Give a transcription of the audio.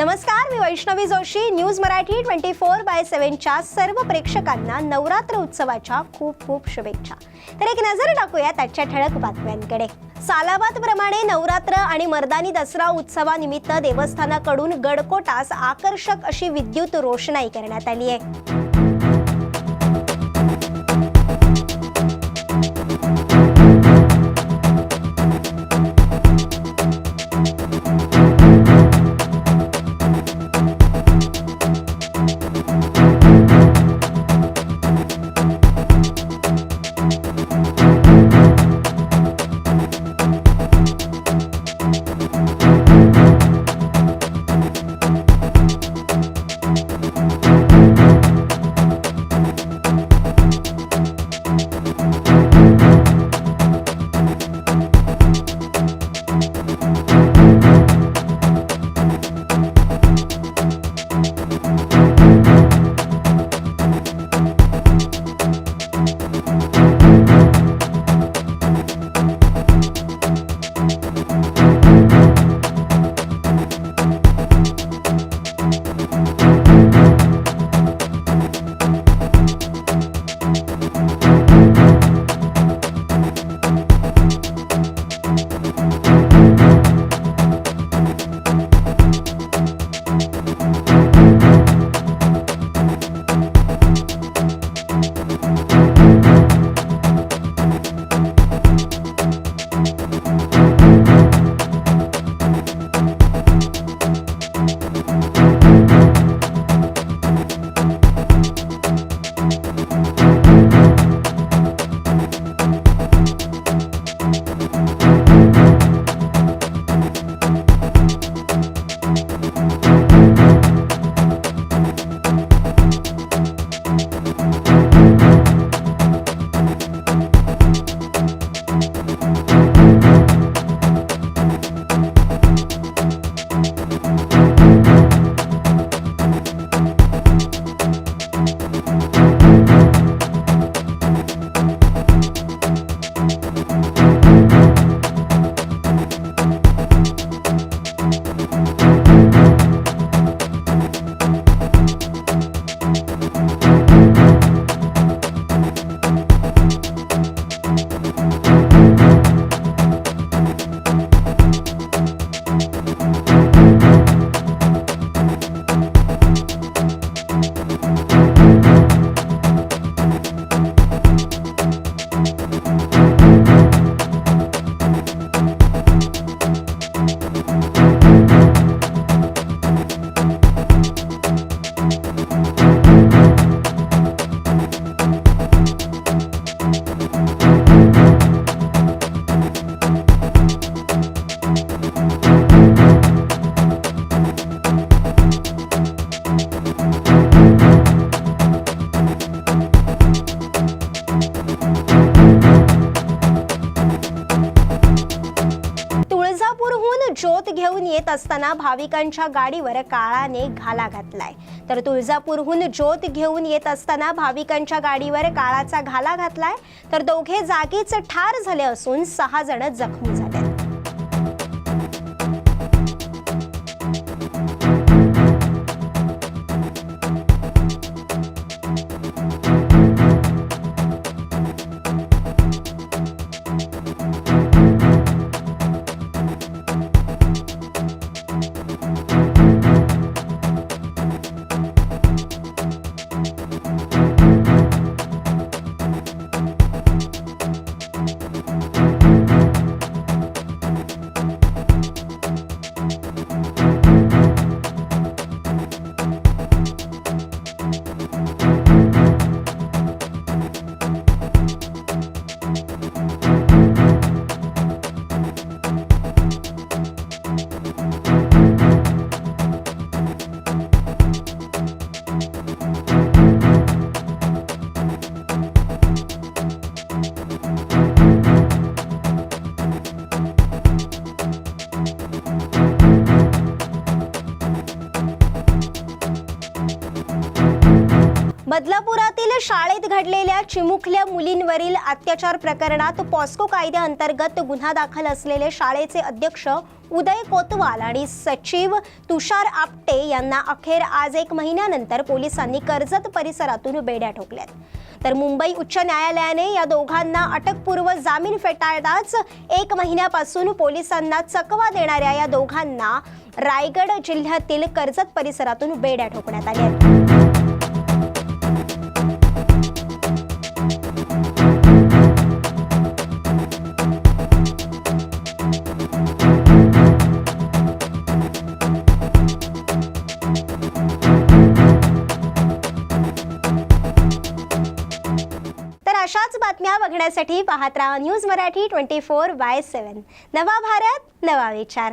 नमस्कार मी Vaishnavi Joshi. News Marathi twenty four by सेव्हनच्या सर्व प्रेक्षकांना नवरात्र उत्सवाच्या खूप खूप शुभेच्छा. तर एक नजर टाकूया त्याच्या ठळक बातम्यांकडे. सालाबादप्रमाणे नवरात्र आणि मर्दानी दसरा उत्सवानिमित्त देवस्थानाकडून गडकोटास आकर्षक अशी विद्युत रोषणाई करण्यात आली आहे तुळजापूरहून ज्योत घेऊन येत असताना भाविकांच्या गाडीवर काळाने घाला घातलाय. तर तुळजापूरहून ज्योत घेऊन येत असताना भाविकांच्या गाडीवर काळाचा घाला घातलाय. तर दोघे जागीच ठार झाले असून सहा जण जखमी झाले. बदलापुरातील शाळेत घडलेल्या चिमुकल्या मुलींवरील अत्याचार प्रकरणात पॉस्को कायद्याअंतर्गत गुन्हा दाखल असलेले शाळेचे अध्यक्ष उदय कोतवाल आणि सचिव तुषार आपटे यांना अखेर आज एक महिन्यानंतर पोलिसांनी कर्जत परिसरातून बेड्या ठोकल्यात. तर मुंबई उच्च न्यायालयाने या दोघांना अटकपूर्व जामीन फेटाळताच एक महिन्यापासून पोलिसांना चकवा देणाऱ्या या दोघांना रायगड जिल्ह्यातील कर्जत परिसरातून बेड्या ठोकण्यात आल्या अशाच बातम्या बघण्यासाठी पाहत राहा news Marathi twenty four by seven. नवा भारत नवा विचार.